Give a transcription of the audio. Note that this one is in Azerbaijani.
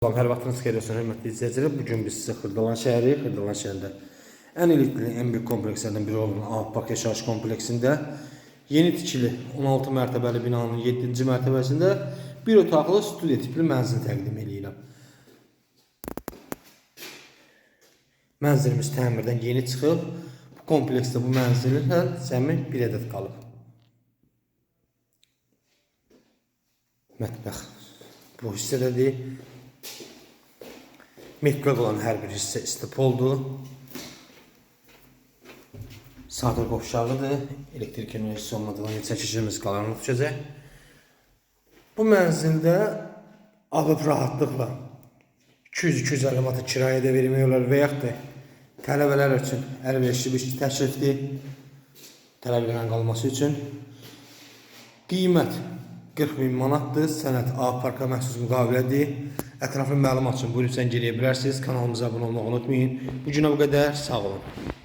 Salam, hər vaxtınız xeyir olsun, hörmətli izləyicilər. Bu gün biz sizə Xırdalan şəhəri, Xırdalan şəhərində ən elitli, ən böyük komplekslərdən biri olan Ağpark yaşayış kompleksində yeni tikili 16 mərtəbəli binanın 7-ci mərtəbəsində bir otaqlı studiya tipli mənzil təqdim edirəm. Mənzilimiz təmirdən yeni çıxıb. Bu kompleksdə bu mənzilin cəmi bir ədəd qalıb. Mətbəx bu hissədədir. Metrə olan hər bir hissə istip oldu. Sadə qovşağıdır. Elektrik enerjisi olmadığından çəkicimiz qaranlıq düşəcək. Bu mənzildə alıb rahatlıqla 200-250 manat kirayə də vermək olar və yaxud da tələbələr üçün əlverişli bir təklifdir. Tələbələrin qalması üçün. Qiymət 40 min manatdır. Sənət A parka məxsus müqavilədir. Ətraflı məlumat üçün buyurun sən geriyə bilərsiniz. Kanalımıza abunə olmağı unutmayın. Bu günə bu qədər. Sağ olun.